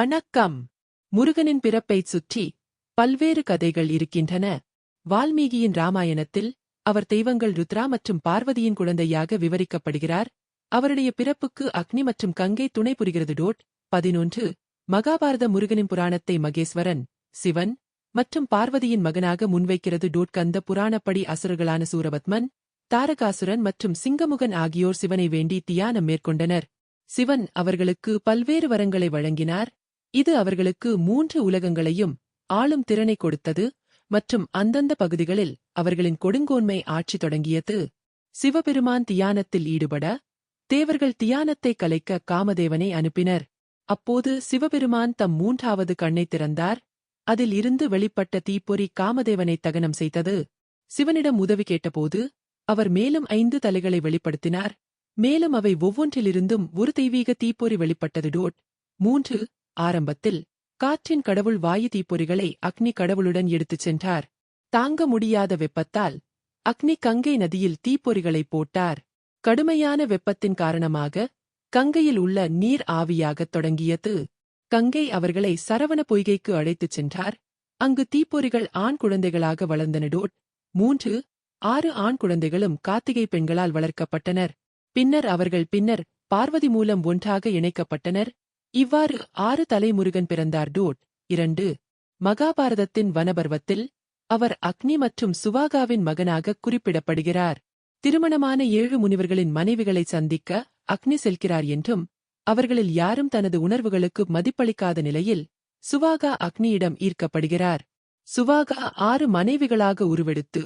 வணக்கம். முருகனின் பிறப்பைச் சுற்றி பல்வேறு கதைகள் இருக்கின்றன. வால்மீகியின் ராமாயணத்தில் அவர் தெய்வங்கள் ருத்ரா மற்றும் பார்வதியின் குழந்தையாக விவரிக்கப்படுகிறார். அவருடைய பிறப்புக்கு அக்னி மற்றும் கங்கை துணை புரிகிறது. டோட் பதினொன்று. மகாபாரத முருகனின் புராணத்தை மகேஸ்வரன் சிவன் மற்றும் பார்வதியின் மகனாக முன்வைக்கிறது. டோட் கந்த புராணப்படி அசுரர்களான சூரபத்மன் தாரகாசுரன் மற்றும் சிங்கமுகன் ஆகியோர் சிவனை வேண்டி தியானம் மேற்கொண்டனர். சிவன் அவர்களுக்கு பல்வேறு வரங்களை வழங்கினார். இது அவர்களுக்கு மூன்று உலகங்களையும் ஆளும் திறனை கொடுத்தது மற்றும் அந்தந்த பகுதிகளில் அவர்களின் கொடுங்கோன்மை ஆட்சி தொடங்கியது. சிவபெருமான் தியானத்தில் ஈடுபட தேவர்கள் தியானத்தை கலைக்க காமதேவனை அனுப்பினர். அப்போது சிவபெருமான் தம் மூன்றாவது கண்ணை திறந்தார். அதில் இருந்து வெளிப்பட்ட தீப்பொறி காமதேவனை தகனம் செய்தது. சிவனிடம் உதவி கேட்டபோது அவர் மேலும் ஐந்து தலைகளை வெளிப்படுத்தினார். மேலும் அவை ஒவ்வொன்றிலிருந்தும் ஒரு தெய்வீக தீப்பொறி வெளிப்பட்டது. டோட் மூன்று ஆரம்பத்தில் காற்றின் கடவுள் வாயு தீப்பொறிகளை அக்னி கடவுளுடன் எடுத்துச் சென்றார். தாங்க முடியாத வெப்பத்தால் அக்னி கங்கை நதியில் தீப்பொறிகளை போட்டார். கடுமையான வெப்பத்தின் காரணமாக கங்கையில் உள்ள நீர் ஆவியாகத் தொடங்கியது. கங்கை அவர்களை சரவண பொய்கைக்கு அழைத்துச் சென்றார். அங்கு தீப்பொறிகள் ஆண் குழந்தைகளாக வளர்ந்தனடோட் மூன்று ஆறு ஆண் குழந்தைகளும் கார்த்திகை பெண்களால் வளர்க்கப்பட்டனர். பின்னர் அவர்கள் பின்னர் பார்வதி மூலம் ஒன்றாக இணைக்கப்பட்டனர். இவ்வாறு ஆறு தலைமுருகன் பிறந்தார் டோட். இரண்டு மகாபாரதத்தின் வனபர்வத்தில் அவர் அக்னி மற்றும் சுவாகாவின் மகனாக குறிப்பிடப்படுகிறார். திருமணமான ஏழு முனிவர்களின் மனைவிகளை சந்திக்க அக்னி செல்கிறார் என்றும் அவர்களில் யாரும் தனது உணர்வுகளுக்கு மதிப்பளிக்காத நிலையில் சுவாகா அக்னியிடம் ஈர்க்கப்படுகிறார். சுவாகா ஆறு மனைவிகளாக உருவெடுத்து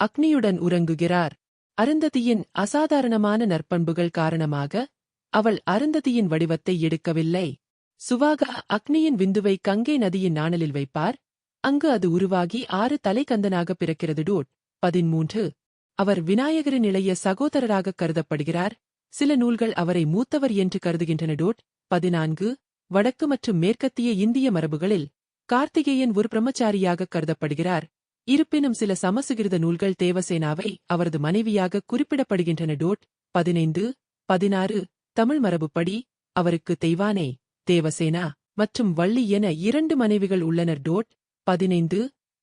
அக்னியுடன் உறங்குகிறார். அருந்ததியின் அசாதாரணமான நற்பண்புகள் காரணமாக அவள் அருந்ததியின் வடிவத்தை எடுக்கவில்லை. சுவாகா அக்னியின் விந்துவை கங்கை நதியின் நாணலில் வைப்பார். அங்கு அது உருவாகி ஆறு தலைக்கந்தனாக பிறக்கிறது. டோட் பதிமூன்று அவர் விநாயகரின் இளைய சகோதரராக கருதப்படுகிறார். சில நூல்கள் அவரை மூத்தவர் என்று கருதுகின்றன. டோட் பதினான்கு. வடக்கு மற்றும் மேற்கத்திய இந்திய மரபுகளில் கார்த்திகேயன் ஒரு பிரம்மச்சாரியாக கருதப்படுகிறார். இருப்பினும் சில சமசுகிருத நூல்கள் தேவசேனாவை அவரது மனைவியாக குறிப்பிடப்படுகின்றன. டோட் பதினைந்து. பதினாறு. தமிழ் மரபுப்படி அவருக்கு தெய்வானே தேவசேனா மற்றும் வள்ளி என இரண்டு மனைவிகள் உள்ளனர். டோட் பதினைந்து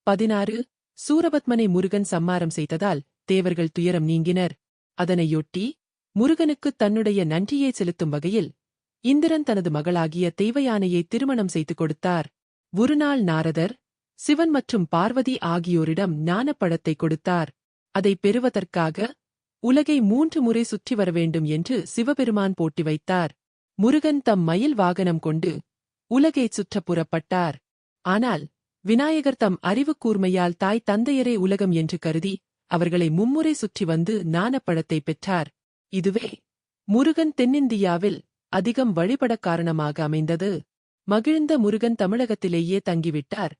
பதினாறு சூரபத்மனை முருகன் சம்மாரம் செய்ததால் தேவர்கள் துயரம் நீங்கினர். அதனையொட்டி முருகனுக்கு தன்னுடைய நன்றியை செலுத்தும் வகையில் இந்திரன் தனது மகளாகிய தெய்வயானையை திருமணம் செய்து கொடுத்தார். ஒருநாள் நாரதர் சிவன் மற்றும் பார்வதி ஆகியோரிடம் ஞானப்பழத்தை கொடுத்தார். அதை பெறுவதற்காக உலகை மூன்று முறை சுற்றி வர வேண்டும் என்று சிவபெருமான் போட்டி வைத்தார். முருகன் தம் மயில் வாகனம் கொண்டு உலகைச் சுற்றப் புறப்பட்டார். ஆனால் விநாயகர் தம் அறிவுக்கூர்மையால் தாய் தந்தையரே உலகம் என்று கருதி அவர்களை மும்முறை சுற்றி வந்து ஞானப்பழத்தை பெற்றார். இதுவே முருகன் தென்னிந்தியாவில் அதிகம் வழிபட காரணமாக அமைந்தது. மகிழ்ந்த முருகன் தமிழகத்திலேயே தங்கிவிட்டார்.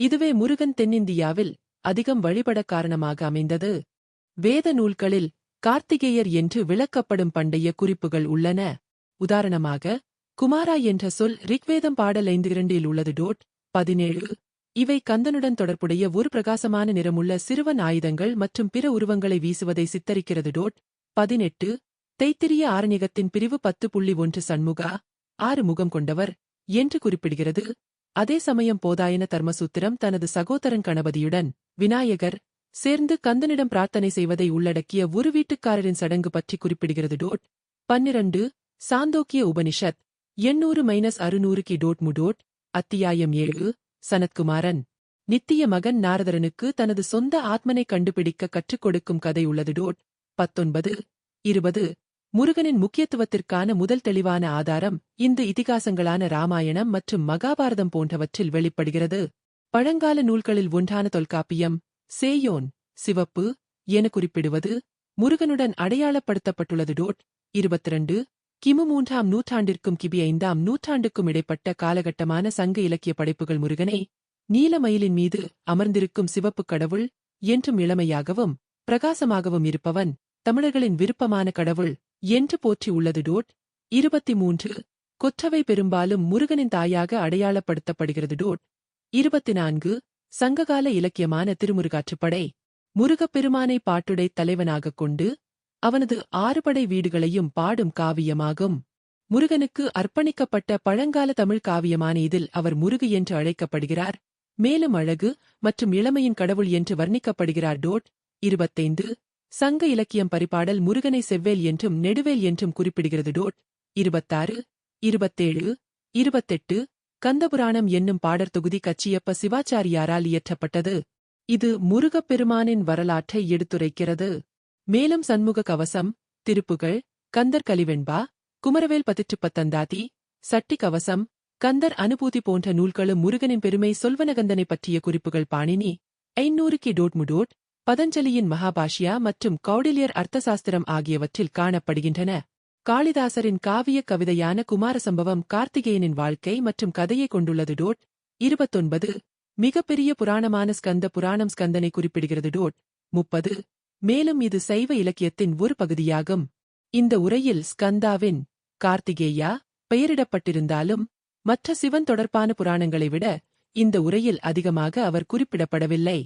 இதுவே முருகன் தென்னிந்தியாவில் அதிகம் வழிபட காரணமாக அமைந்தது. வேத நூல்களில் கார்த்திகேயர் என்று விளக்கப்படும் பண்டைய குறிப்புகள் உள்ளன. உதாரணமாக குமாரா என்ற சொல் ரிக்வேதம் பாடல் ஐந்து இரண்டில் உள்ளது. டோட் பதினேழு. இவை கந்தனுடன் தொடர்புடைய ஒரு பிரகாசமான நிறமுள்ள சிறுவன் ஆயுதங்கள் மற்றும் பிற உருவங்களை வீசுவதை சித்தரிக்கிறது. டோட் பதினெட்டு. தைத்திரிய ஆரணிகத்தின் பிரிவு பத்து புள்ளி ஒன்று சண்முகா. ஆறு முகம் கொண்டவர் என்று குறிப்பிடுகிறது. அதே சமயம் போதாயன தர்மசூத்திரம் தனது சகோதரன் கணபதியுடன் விநாயகர் சேர்ந்து கந்தனிடம் பிரார்த்தனை செய்வதை உள்ளடக்கிய ஒரு வீட்டுக்காரரின் சடங்கு பற்றி குறிப்பிடுகிறது. டோட் பன்னிரண்டு சாந்தோக்கிய உபனிஷத் எண்ணூறு மைனஸ் அறுநூறு கி டோட் முடோட் அத்தியாயம் ஏழு சனத்குமாரன். நித்திய மகன் நாரதரனுக்கு தனது சொந்த ஆத்மனை கண்டுபிடிக்க கற்றுக் கொடுக்கும் கதை உள்ளது. டோட் பத்தொன்பது இருபது முருகனின் முக்கியத்துவத்திற்கான முதல் தெளிவான ஆதாரம் இந்த இதிகாசங்களான ராமாயணம் மற்றும் மகாபாரதம் போன்றவற்றில் வெளிப்படுகிறது. பழங்கால நூல்களில் ஒன்றான தொல்காப்பியம் சேயோன் சிவப்பு என குறிப்பிடுவது முருகனுடன் அடையாளப்படுத்தப்பட்டுள்ளது. டோட் இருபத்திரண்டு கிமு மூன்றாம் நூற்றாண்டிற்கும் கிபி ஐந்தாம் நூற்றாண்டுக்கும் இடைப்பட்ட காலகட்டமான சங்க இலக்கிய படைப்புகள் முருகனை நீலமயிலின் மீது அமர்ந்திருக்கும் சிவப்புக் கடவுள் என்றும் இளமையாகவும் பிரகாசமாகவும் இருப்பவன் தமிழர்களின் விருப்பமான கடவுள் என்று போற்றி உள்ளது டோட் இருபத்தி மூன்று கொற்றவை பெரும்பாலும் முருகனின் தாயாக அடையாளப்படுத்தப்படுகிறது. டோட் இருபத்தி நான்கு சங்ககால இலக்கியமான திருமுருகாற்றுப்படை முருகப்பெருமானை பாட்டுடை தலைவனாகக் கொண்டு அவனது ஆறுபடை வீடுகளையும் பாடும் காவியமாகும். முருகனுக்கு அர்ப்பணிக்கப்பட்ட பழங்கால தமிழ் காவியமான இதில் அவர் முருகு என்று அழைக்கப்படுகிறார். மேலும் அழகு மற்றும் இளமையின் கடவுள் என்று வர்ணிக்கப்படுகிறார். டோட் இருபத்தைந்து. சங்க இலக்கியம் பரிபாடல் முருகனை செவ்வேல் என்றும் நெடுவேல் என்றும் குறிப்பிடுகிறது. டோட் இருபத்தாறு. இருபத்தேழு. இருபத்தெட்டு. கந்தபுராணம் என்னும் பாடற் தொகுதி கச்சியப்ப சிவாச்சாரியாரால் இயற்றப்பட்டது. இது முருகப்பெருமானின் வரலாற்றை எடுத்துரைக்கிறது. மேலும் சண்முக கவசம் திருப்புகள் கந்தர் கலிவெண்பா குமரவேல் பதிற்றுப்பத்தந்தாதி சட்டி கவசம் கந்தர் அனுபூதி போன்ற நூல்களும் முருகனின் பெருமை சொல்வனகந்தனை பற்றிய குறிப்புகள் பாணினி ஐநூறு கி டோட் முடோட் பதஞ்சலியின் மகாபாஷ்யா மற்றும் கௌடில்யர் அர்த்தசாஸ்திரம் ஆகியவற்றில் காணப்படுகின்றன. காளிதாசரின் காவிய கவிதையான குமார சம்பவம் கார்த்திகேயனின் வாழ்க்கை மற்றும் கதையை கொண்டுள்ளது. டோட் இருபத்தொன்பது. மிகப்பெரிய புராணமான ஸ்கந்த புராணம் ஸ்கந்தனை குறிப்பிடுகிறது. டோட் முப்பது. மேலும் இது சைவ இலக்கியத்தின் ஒரு பகுதியாகும். இந்த உரையில் ஸ்கந்தாவின் கார்த்திகேயா பெயரிடப்பட்டிருந்தாலும் மற்ற சிவன் தொடர்பான புராணங்களை விட இந்த உரையில் அதிகமாக அவர் குறிப்பிடப்படவில்லை.